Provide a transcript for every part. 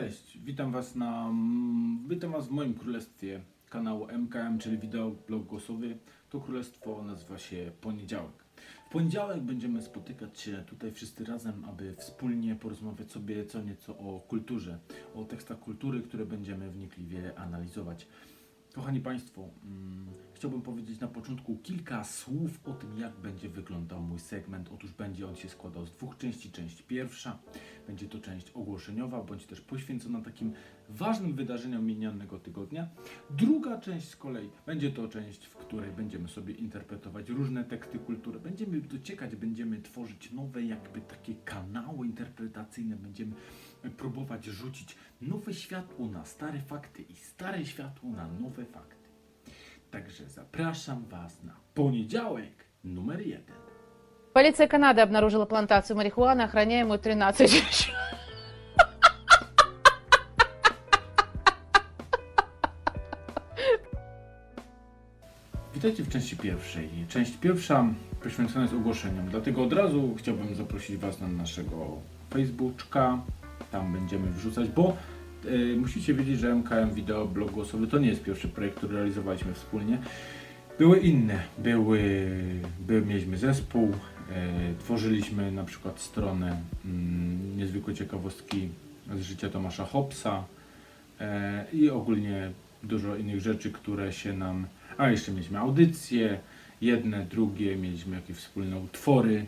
Cześć, witam Was na witam Was w moim królestwie kanału MKM, czyli wideo blog głosowy. To królestwo nazywa się Poniedziałek. W poniedziałek będziemy spotykać się tutaj wszyscy razem, aby wspólnie porozmawiać sobie co nieco o kulturze, o tekstach kultury, które będziemy wnikliwie analizować. Kochani Państwo, mm, chciałbym powiedzieć na początku kilka słów o tym, jak będzie wyglądał mój segment. Otóż będzie on się składał z dwóch części. Część pierwsza będzie to część ogłoszeniowa, bądź też poświęcona takim ważnym wydarzeniom minionego tygodnia. Druga część z kolei będzie to część, w której będziemy sobie interpretować różne teksty kultury. Będziemy dociekać, będziemy tworzyć nowe jakby takie kanały interpretacyjne, będziemy próbować rzucić nowe światło na stare fakty i stare światło na nowe fakty. Także zapraszam Was na poniedziałek numer jeden. Полиция Канады обнаружила плантацию марихуаны, охраняемую 13 женщин. Witajcie w części pierwszej. Część pierwsza poświęcona jest ogłoszeniom, dlatego od razu chciałbym zaprosić Was na naszego Facebooka. tam będziemy wrzucać, bo e, musicie wiedzieć, że MKM Wideo Blog Głosowy to nie jest pierwszy projekt, który realizowaliśmy wspólnie. Były inne. Były, były mieliśmy zespół, e, tworzyliśmy na przykład stronę mm, niezwykłe ciekawostki z życia Tomasza Hobsa e, i ogólnie dużo innych rzeczy, które się nam. A jeszcze mieliśmy audycje, jedne, drugie, mieliśmy jakieś wspólne utwory.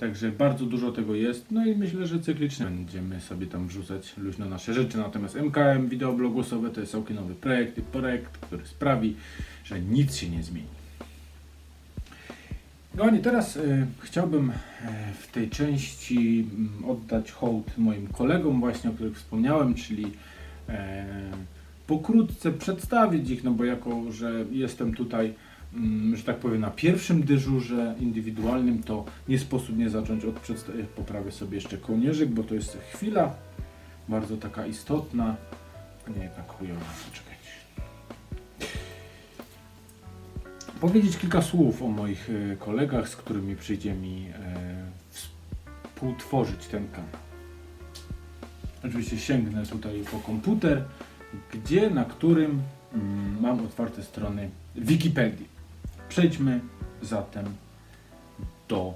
Także bardzo dużo tego jest. No i myślę, że cyklicznie będziemy sobie tam wrzucać luźno nasze rzeczy. Natomiast MKM Wideoblog to jest całkiem nowy projekt, projekt, który sprawi, że nic się nie zmieni. Kochani, teraz e, chciałbym e, w tej części mm, oddać hołd moim kolegom właśnie, o których wspomniałem, czyli e, pokrótce przedstawić ich, no bo jako, że jestem tutaj, że tak powiem, na pierwszym dyżurze indywidualnym, to nie sposób nie zacząć od przedstawienia. Poprawię sobie jeszcze kołnierzyk, bo to jest chwila bardzo taka istotna. Nie, jednak chujowa, poczekajcie. Powiedzieć kilka słów o moich e, kolegach, z którymi przyjdzie mi e, współtworzyć ten kanał. Oczywiście sięgnę tutaj po komputer, gdzie, na którym mm, mam otwarte strony Wikipedii. Przejdźmy zatem do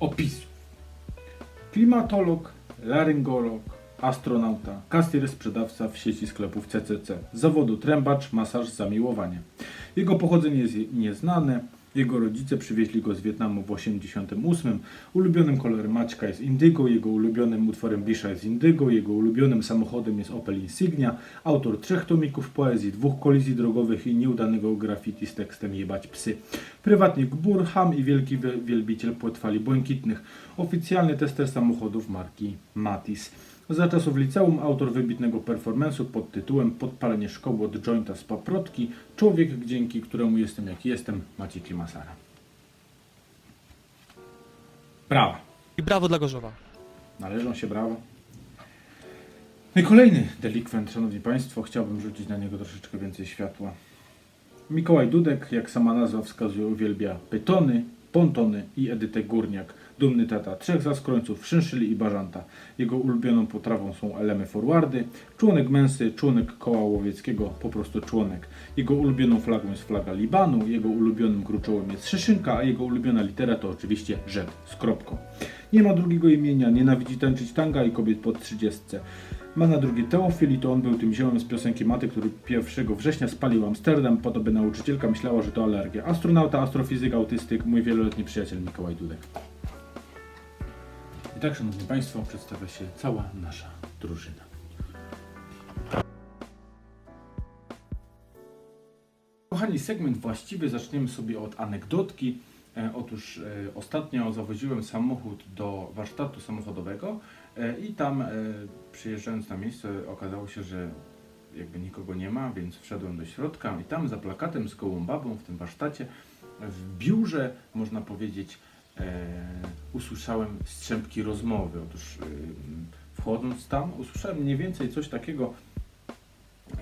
opisu. Klimatolog, laryngolog, astronauta, kasjer sprzedawca w sieci sklepów CCC. Zawodu trębacz, masaż, zamiłowanie. Jego pochodzenie jest nieznane. Jego rodzice przywieźli go z Wietnamu w 88. Ulubionym kolorem Maćka jest indygo, jego ulubionym utworem Bisza jest indygo, jego ulubionym samochodem jest Opel Insignia. Autor trzech tomików poezji, dwóch kolizji drogowych i nieudanego graffiti z tekstem Jebać psy. Prywatnik Gbur, ham i wielki wie- wielbiciel płetwali błękitnych. Oficjalny tester samochodów marki Matis. Za czasów liceum autor wybitnego performance'u pod tytułem Podpalenie szkoły od jointa z paprotki. Człowiek, dzięki któremu jestem jaki jestem, Maciej Klimasara. Brawa. I brawo dla Gorzowa. Należą się brawa. No i kolejny delikwent, szanowni państwo, chciałbym rzucić na niego troszeczkę więcej światła. Mikołaj Dudek, jak sama nazwa wskazuje, uwielbia pytony, pontony i Edytę Górniak. Dumny tata trzech zaskrońców, szynszyli i bażanta. Jego ulubioną potrawą są elemy forwardy. Członek męsy, członek koła łowieckiego, po prostu członek. Jego ulubioną flagą jest flaga Libanu, jego ulubionym gruczołem jest szyszynka, a jego ulubiona litera to oczywiście Z z kropką. Nie ma drugiego imienia, nienawidzi tańczyć tanga i kobiet pod trzydziestce. Ma na drugie Teofil i to on był tym ziołem z piosenki Maty, który 1 września spalił Amsterdam, po to by nauczycielka myślała, że to alergia. Astronauta, astrofizyk, autystyk, mój wieloletni przyjaciel Mikołaj Dudek. I tak, szanowni państwo, przedstawia się cała nasza drużyna. Kochani, segment właściwy zaczniemy sobie od anegdotki. E, otóż e, ostatnio zawoziłem samochód do warsztatu samochodowego e, i tam przyjeżdżając na miejsce okazało się, że jakby nikogo nie ma, więc wszedłem do środka i tam za plakatem z gołą babą w tym warsztacie w biurze, można powiedzieć, usłyszałem strzępki rozmowy. Otóż e, wchodząc tam usłyszałem mniej więcej coś takiego,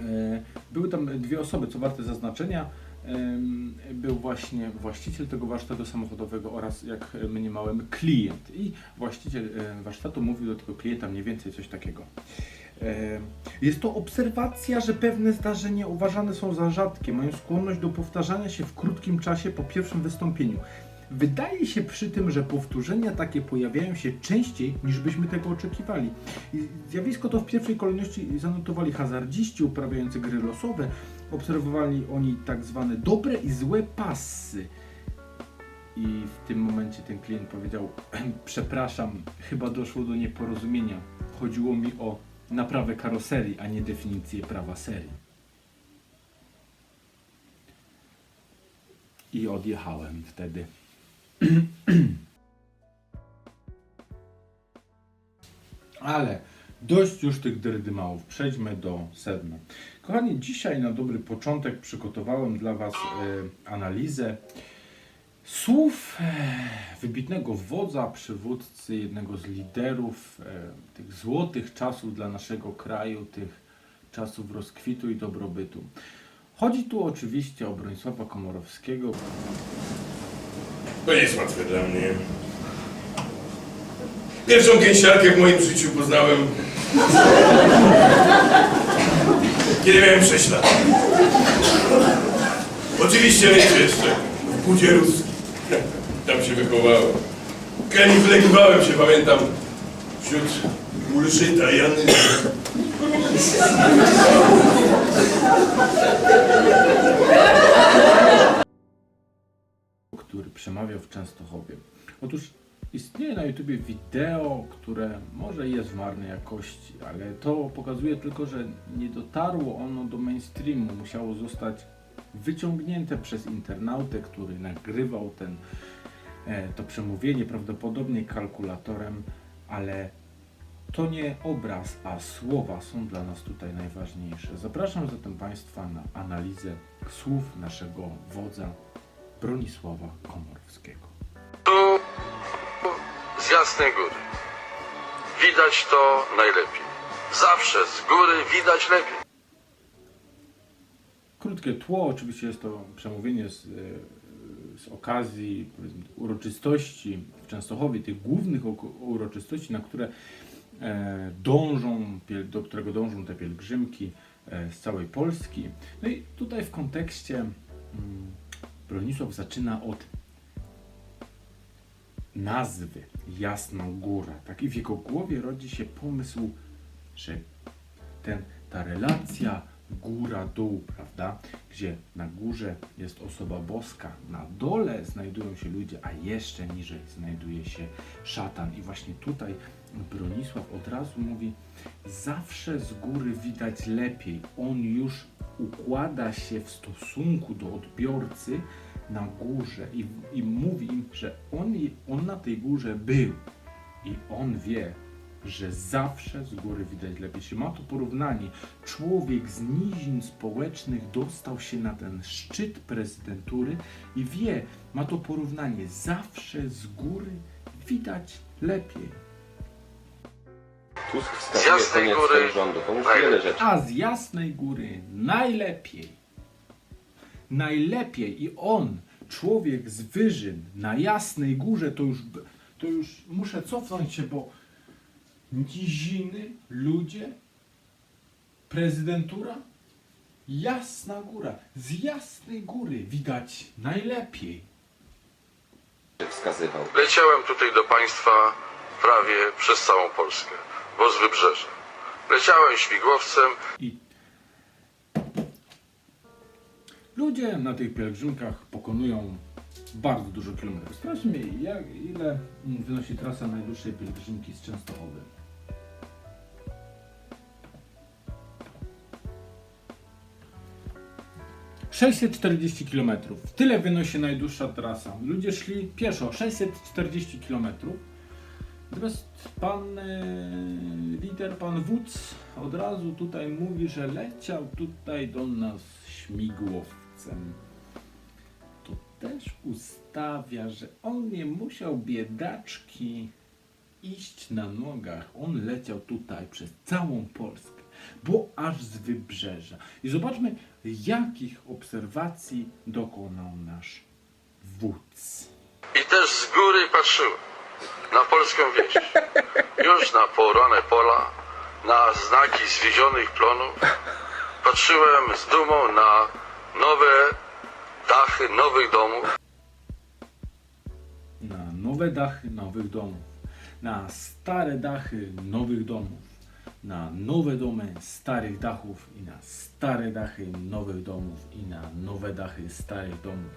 E, Były tam dwie osoby, co warte zaznaczenia. Em, Był właśnie właściciel tego warsztatu samochodowego oraz, jak mniemałem, klient. I właściciel e, warsztatu mówił do tego klienta mniej więcej coś takiego. E, Jest to obserwacja, że pewne zdarzenia uważane są za rzadkie, mają skłonność do powtarzania się w krótkim czasie po pierwszym wystąpieniu. Wydaje się przy tym, że powtórzenia takie pojawiają się częściej niż byśmy tego oczekiwali. Zjawisko to w pierwszej kolejności zanotowali hazardziści uprawiający gry losowe. Obserwowali oni tak zwane dobre i złe pasy. I w tym momencie ten klient powiedział: Przepraszam, chyba doszło do nieporozumienia. Chodziło mi o naprawę karoserii, a nie definicję prawa serii. I odjechałem wtedy. Ale dość już tych derdymałów. Przejdźmy do sedna. Kochani, dzisiaj na dobry początek przygotowałem dla Was e, analizę słów e, wybitnego wodza, przywódcy, jednego z liderów e, tych złotych czasów dla naszego kraju, tych czasów rozkwitu i dobrobytu. Chodzi tu oczywiście o Bronisława Komorowskiego, To nie jest łatwe dla mnie. Pierwszą gęsiarkę w moim życiu poznałem, kiedy miałem 6 lat. Oczywiście wiecie jeszcze, w budzie. Tam się wychowałem. Kaniflegiwałem się, pamiętam, wśród ulżyta Jany. Który przemawiał w Częstochowie. Otóż istnieje na YouTubie wideo, które może jest w marnej jakości, ale to pokazuje tylko, że nie dotarło ono do mainstreamu. Musiało zostać wyciągnięte przez internautę, który nagrywał ten, e, to przemówienie prawdopodobnie kalkulatorem, ale to nie obraz, a słowa są dla nas tutaj najważniejsze. Zapraszam zatem Państwa na analizę słów naszego wodza Bronisława Komorowskiego. Tu z Jasnej Góry. Widać to najlepiej. Zawsze z góry widać lepiej. Krótkie tło, oczywiście jest to przemówienie z, e, z okazji uroczystości w Częstochowie, tych głównych uroczystości, na które e, dążą, do którego dążą te pielgrzymki e, z całej Polski. No i tutaj w kontekście mm, Bronisław zaczyna od nazwy Jasna Góra. Tak i w jego głowie rodzi się pomysł, że ten, ta relacja góra-dół, prawda? Gdzie na górze jest osoba boska, na dole znajdują się ludzie, a jeszcze niżej znajduje się szatan. I właśnie tutaj Bronisław od razu mówi, zawsze z góry widać lepiej. On już układa się w stosunku do odbiorcy na górze i, i mówi im, że on, on na tej górze był i on wie, że zawsze z góry widać lepiej. Jeśli ma to porównanie, człowiek z nizin społecznych dostał się na ten szczyt prezydentury i wie, ma to porównanie, zawsze z góry widać lepiej. Tusk Z wskazuje Jasnej koniec Góry najlepiej. wiele rzeczy. A z jasnej góry najlepiej. Najlepiej i on, człowiek z wyżyn na jasnej górze, to już, to już muszę cofnąć się, bo niziny, ludzie, prezydentura, jasna góra. Z jasnej góry widać najlepiej. wskazywał. Leciałem tutaj do Państwa prawie przez całą Polskę, bo z wybrzeża. Leciałem śmigłowcem I ludzie na tych pielgrzymkach pokonują bardzo dużo kilometrów. Sprawdźmy, jak, ile wynosi trasa najdłuższej pielgrzymki z Częstochowy. ...640 km. Tyle wynosi najdłuższa trasa. Ludzie szli pieszo 640 km. Natomiast pan e, lider, pan wódz od razu tutaj mówi, że leciał tutaj do nas śmigłowcem. To też ustawia, że on nie musiał biedaczki iść na nogach. On leciał tutaj przez całą Polskę, bo aż z wybrzeża. I zobaczmy, jakich obserwacji dokonał nasz wódz. i też z góry patrzyłem na polską wieś. Już na porane pola na znaki zwiedzionych plonów. Patrzyłem z dumą na nowe dachy nowych domów. na nowe dachy nowych domów, na stare dachy nowych domów, na nowe domy starych dachów i na stare dachy nowych domów i na nowe dachy starych domów.